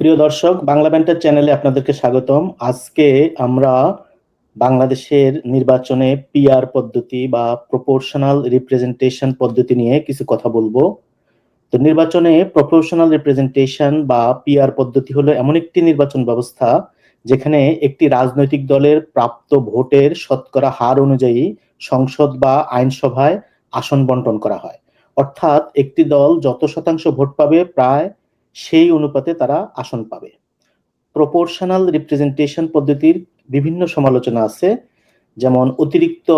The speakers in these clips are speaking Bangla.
প্রিয় দর্শক, বাংলা ব্যান্টার চ্যানেলে আপনাদেরকে স্বাগতম। আজকে আমরা বাংলাদেশের নির্বাচনে পিআর পদ্ধতি বা প্রপোর্শনাল রিপ্রেজেন্টেশন পদ্ধতি নিয়ে কিছু কথা বলব। তো নির্বাচনে প্রপোর্শনাল রিপ্রেজেন্টেশন বা পিআর পদ্ধতি হলো এমন একটি নির্বাচন ব্যবস্থা যেখানে একটি রাজনৈতিক দলের প্রাপ্ত ভোটের শতকরা হার অনুযায়ী সংসদ বা আইনসভায় আসন বন্টন করা হয়। অর্থাৎ একটি দল যত শতাংশ ভোট পাবে, প্রায় সেই অনুপাতে তারা আসন পাবে। প্রপোর্শনাল রিপ্রেজেন্টেশন পদ্ধতির বিভিন্ন সমালোচনা আছে, যেমন অতিরিক্ত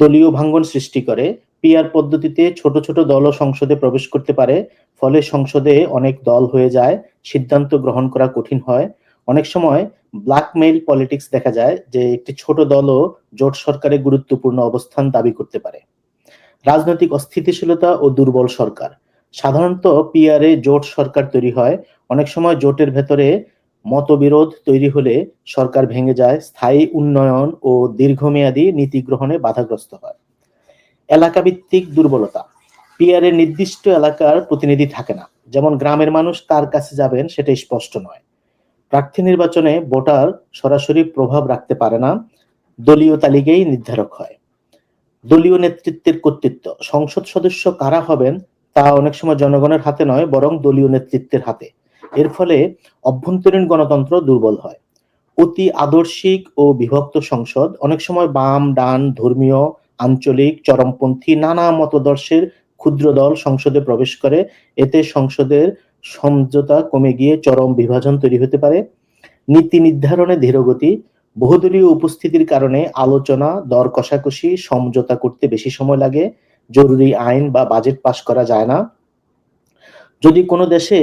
দলীয় ভাঙ্গন সৃষ্টি করে পিআর পদ্ধতিতে ছোট ছোট দলও সংসদে প্রবেশ করতে পারে, ফলে সংসদে অনেক দল হয়ে যায়, সিদ্ধান্ত গ্রহণ করা কঠিন হয়। অনেক সময় ব্ল্যাকমেইল পলিটিক্স দেখা যায় যে একটি ছোট দলও জোট সরকারে গুরুত্বপূর্ণ অবস্থান দাবি করতে পারে। রাজনৈতিক অস্থিতিশীলতা ও দুর্বল সরকার। সাধারণত পিআরে জোট সরকার তৈরি হয়। অনেক সময় জোটের ভেতরে মতবিরোধ তৈরি হলে সরকার ভেঙে যায়, স্থায়ী উন্নয়ন ও দীর্ঘমেয়াদী নীতি গ্রহণে বাধাগ্রস্ত হয়। এলাকা ভিত্তিক দুর্বলতা পিআরে নির্দিষ্ট এলাকার প্রতিনিধি থাকে না। যেমন গ্রামের মানুষ তার কাছে যাবেন সেটা স্পষ্ট নয়। প্রার্থী নির্বাচনে ভোটার সরাসরি প্রভাব রাখতে পারে না। দলীয় তালিকাই নির্ধারক হয়। দলীয় নেতৃত্বের কর্তৃত্ব। সংসদ সদস্য কারা হবেন তা অনেক সময় জনগণের হাতে নয়, বরং দলীয় নেতৃত্বের হাতে। এর ফলে অভ্যন্তরীণ গণতন্ত্র দুর্বল হয়। অতি আদর্শিক ও বিভক্ত সংসদ অনেক সময় বাম, ডান, ধর্মীয়, আঞ্চলিক, চরমপন্থী নানা মতদর্শের ক্ষুদ্র দল সংসদে প্রবেশ করে। এতে সংসদের সমঝোতা কমে গিয়ে চরম বিভাজন তৈরি হতে পারে। নীতি নির্ধারণে ধীরগতি বহুদলীয় উপস্থিতির কারণে আলোচনা, দর কষাকষি, সমঝোতা করতে বেশি সময় লাগে। জরুরি আইন বা বাজেট পাশ করা যায় না। যদি কোনো দেশে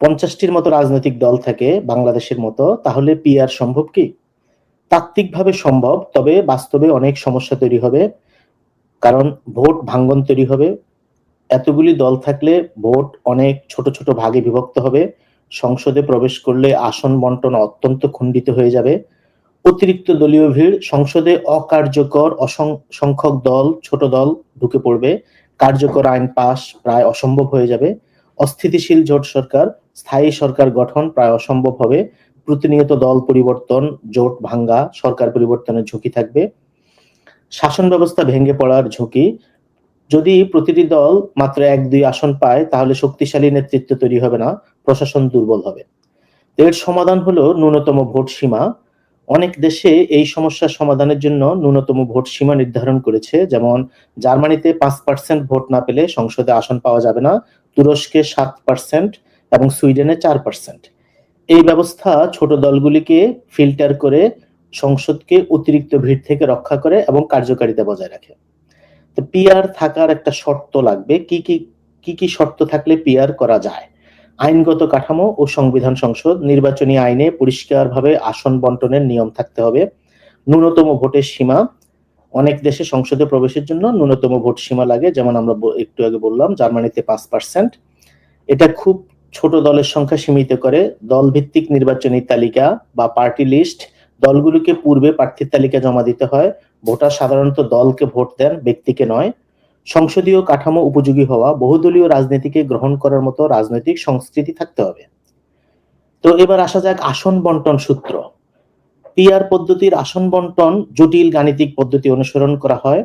পঞ্চাশটির মতো রাজনৈতিক দল থাকে বাংলাদেশের মতো, তাহলে পিআর সম্ভব কি? তাত্ত্বিকভাবে সম্ভব, তবে বাস্তবে অনেক সমস্যা তৈরি হবে। কারণ ভোট ভাঙ্গন তৈরি হবে। এতগুলি দল থাকলে ভোট অনেক ছোট ছোট ভাগে বিভক্ত হবে। সংসদে প্রবেশ করলে আসন বন্টন অত্যন্ত খণ্ডিত হয়ে যাবে। অতিরিক্ত দলীয় ভিড় সংসদে অকার্যকর অসংখ্যক দল, ছোট দল ঢুকে পড়বে। কার্যকর আইন পাশ প্রায় অসম্ভব হয়ে যাবে। অস্থিতিশীল জোট সরকার, স্থায়ী সরকার গঠন প্রায় অসম্ভব হবে। প্রতিনিয়ত দল পরিবর্তন, জোট ভাঙ্গা, সরকার পরিবর্তনের ঝুঁকি থাকবে। শাসন ব্যবস্থা ভেঙে পড়ার ঝুঁকি। যদি প্রতিটি দল মাত্র এক, দুই আসন পায়, তাহলে শক্তিশালী নেতৃত্ব তৈরি হবে না, প্রশাসন দুর্বল হবে। এর সমাধান হলো ন্যূনতম ভোট সীমা। অনেক দেশে এই সমস্যার সমাধানের জন্য ন্যূনতম ভোট সীমা নির্ধারণ করেছে। যেমন, জার্মানিতে পাঁচ পার্সেন্ট ভোট না পেলে সংসদে আসন পাওয়া যাবে না, তুরস্কে সাত পার্সেন্ট এবং সুইডেনে চার পার্সেন্ট। এই ব্যবস্থা ছোট দলগুলিকে ফিল্টার করে সংসদকে অতিরিক্ত ভিড় থেকে রক্ষা করে এবং কার্যকারিতা বজায় রাখে। তো পিআর থাকার একটা শর্ত লাগবে। কি কি কি কি শর্ত থাকলে পিআর করা যায়? আইনগত কাঠামো ও সংবিধান সংসদ, নির্বাচনী আইনে পরিষ্কারভাবে আসন বন্টনের নিয়ম থাকতে হবে। ন্যূনতম ভোটের সীমা, অনেক দেশে সংসদে প্রবেশের জন্য ন্যূনতম ভোট সীমা লাগে, যেমন আমরা একটু আগে বললাম, জার্মানিতে পাঁচ পার্সেন্ট এটা খুব ছোট দলের সংখ্যা সীমিত করে। দল ভিত্তিক নির্বাচনী তালিকা বা পার্টি লিস্ট দলগুলিকে পূর্বে প্রার্থীর তালিকা জমা দিতে হয়। ভোটার সাধারণত দলকে ভোট দেন, ব্যক্তিকে নয়। সংসদীয় কাঠামো উপযোগী হওয়া বহুদলীয় রাজনীতিকে গ্রহণ করার মতো রাজনৈতিক সংস্কৃতি থাকতে হবে। তো এবার আসা যাক আসন বন্টন সূত্র। পিআর পদ্ধতির আসন বন্টন জটিল গাণিতিক পদ্ধতি অনুসরণ করা হয়।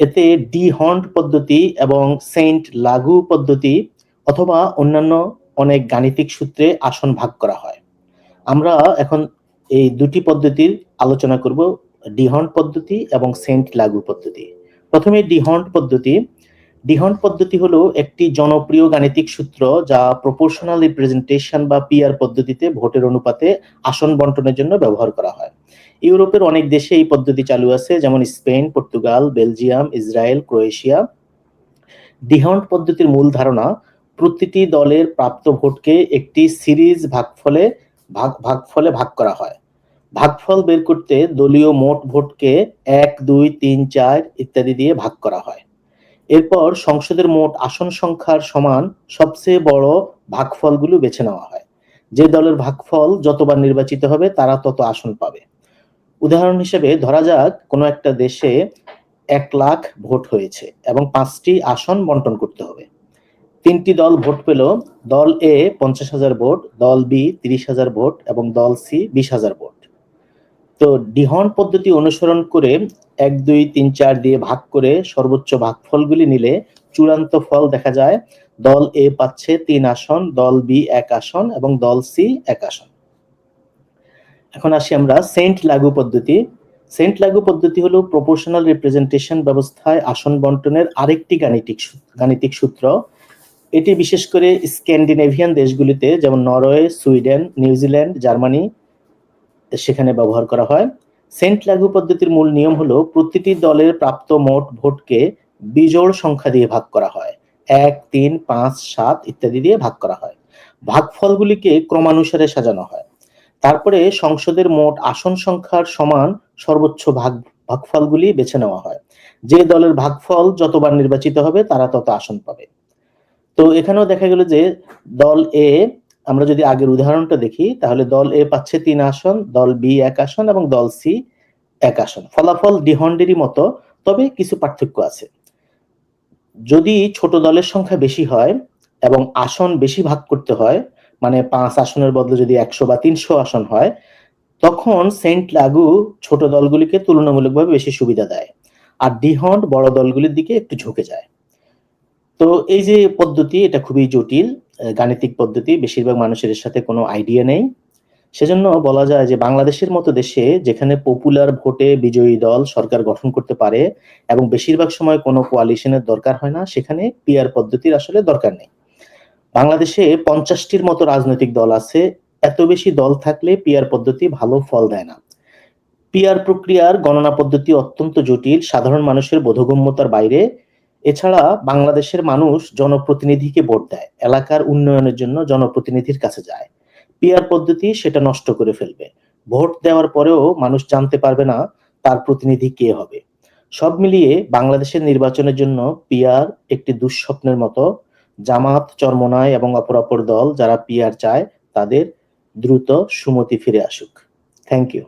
এতে ডি হন্ট পদ্ধতি এবং সেন্ট লাগু পদ্ধতি অথবা অন্যান্য অনেক গাণিতিক সূত্রে আসন ভাগ করা হয়। আমরা এখন এই দুটি পদ্ধতির আলোচনা করব ডিহন্ট পদ্ধতি এবং সেন্ট লাগু পদ্ধতি। প্রথমে ডিহন্ট পদ্ধতি। ডিহন্ট পদ্ধতি হলো একটি জনপ্রিয় গাণিতিক সূত্র যা প্রপোর্শনাল রিপ্রেজেন্টেশন বা পিআর পদ্ধতিতে ভোটের অনুপাতে আসন বন্টনের জন্য ব্যবহার করা হয়। ইউরোপের অনেক দেশে এই পদ্ধতি চালু আছে, যেমন Spain, Portugal, Belgium, Israel, Croatia. D'Hondt পদ্ধতির মূল ধারণা, প্রতিটি দলের প্রাপ্ত ভোটকে একটি সিরিজ ভাগফলে ভাগ ভাগফলে ভাগ করা হয়। ভাগফল বের করতে দলীয় মোট ভোটকে এক, দুই, তিন, চার ইত্যাদি দিয়ে ভাগ করা হয়। এরপর সংসদের মোট আসন সংখ্যার সমান সবচেয়ে বড় ভাগফলগুলো বেছে নেওয়া হয়। যে দলের ভাগফল যতবার নির্বাচিত হবে, তারা তত আসন পাবে। উদাহরণ হিসেবে ধরা যাক, কোনো একটা দেশে এক লাখ ভোট হয়েছে এবং পাঁচটি আসন বন্টন করতে হবে। তিনটি দল ভোট পেল, দল এ পঞ্চাশ হাজার ভোট, দল বি তিরিশ হাজার ভোট এবং দল সি বিশ হাজার ভোট। তো ডিহন পদ্ধতি অনুসরণ করে এক, দুই, তিন, চার দিয়ে ভাগ করে সর্বোচ্চ ভাগফলগুলি নিলে চূড়ান্ত ফল দেখা যায়। দল এ পাচ্ছে তিন আসন, দল বি এক আসন এবং দল সি এক আসন। এখন আসি আমরা সেন্ট লাগু পদ্ধতি। সেন্ট লাগু পদ্ধতি হলো প্রপোর্শনাল রিপ্রেজেন্টেশন ব্যবস্থায় আসন বন্টনের আরেকটি গাণিতিক গাণিতিক সূত্র। এটি বিশেষ করে স্ক্যান্ডিনেভিয়ান দেশগুলিতে, যেমন নরওয়ে, সুইডেন, নিউজিল্যান্ড, জার্মানি সেখানে ব্যবহার করা হয়। সেন্ট লাগু পদ্ধতির মূল নিয়ম হলো, প্রতিটি দলের প্রাপ্ত মোট ভোটকে বিজোড় সংখ্যা দিয়ে ভাগ করা হয়। এক, তিন, পাঁচ, সাত ইত্যাদি দিয়ে ভাগ করা হয়। ভাগফলগুলিকে ক্রমানুসারে সাজানো হয়। তারপরে সংসদের মোট আসন সংখ্যার সমান সর্বোচ্চ ভাগ, ভাগফলগুলি বেছে নেওয়া হয়। যে দলের ভাগফল যতবার নির্বাচিত হবে, তারা তত আসন পাবে। তো এখানেও দেখা গেল যে দল এ আমরা যদি আগের উদাহরণটা দেখি, তাহলে দল এ পাচ্ছে তিন আসন, দল বি এক আসন এবং দল সি এক আসন। ফলাফল ডিহন্ডেরই মতো, তবে কিছু পার্থক্য আছে। যদি ছোট দলের সংখ্যা বেশি হয় এবং আসন বেশি ভাগ করতে হয় মানে পাঁচ আসনের বদলে যদি একশো বা তিনশো আসন হয়, তখন সেন্ট লাগু ছোট দলগুলিকে তুলনামূলকভাবে বেশি সুবিধা দেয় আর ডিহন্ড বড় দলগুলির দিকে একটু ঝুঁকে যায়। তো এই যে পদ্ধতি, এটা খুবই জটিল। গাণিতিক পদ্ধতি, বেশিরভাগ মানুষের সাথে কোনো আইডিয়া নেই। সেজন্য বলা যায় যে বাংলাদেশের মতো দেশে যেখানে পপুলার ভোটে বিজয়ী দল সরকার গঠন করতে পারে এবং বেশিরভাগ সময় কোনো কোয়ালিশনের দরকার হয় না, সেখানে পিয়ার পদ্ধতির আসলে দরকার নেই। বাংলাদেশে পঞ্চাশটির মতো রাজনৈতিক দল আছে, এত বেশি দল থাকলে পিয়ার পদ্ধতি ভালো ফল দেয় না। পিয়ার প্রক্রিয়ার গণনা পদ্ধতি অত্যন্ত জটিল, সাধারণ মানুষের বোধগম্যতার বাইরে এছাড়া বাংলাদেশের মানুষ জনপ্রতিনিধিকে ভোট দেয়, এলাকার উন্নয়নের জন্য জনপ্রতিনিধির কাছে যায়। পিয়ার পদ্ধতি সেটা নষ্ট করে ফেলবে। ভোট দেওয়ার পরেও মানুষ জানতে পারবে না তার প্রতিনিধি কে হবে। সব মিলিয়ে বাংলাদেশের নির্বাচনের জন্য পিয়ার একটি দুঃস্বপ্নের মতো জামাত চরমনায় এবং অপরাপর দল যারা পিয়ার চায় তাদের দ্রুত সুমতি ফিরে আসুক। Thank you.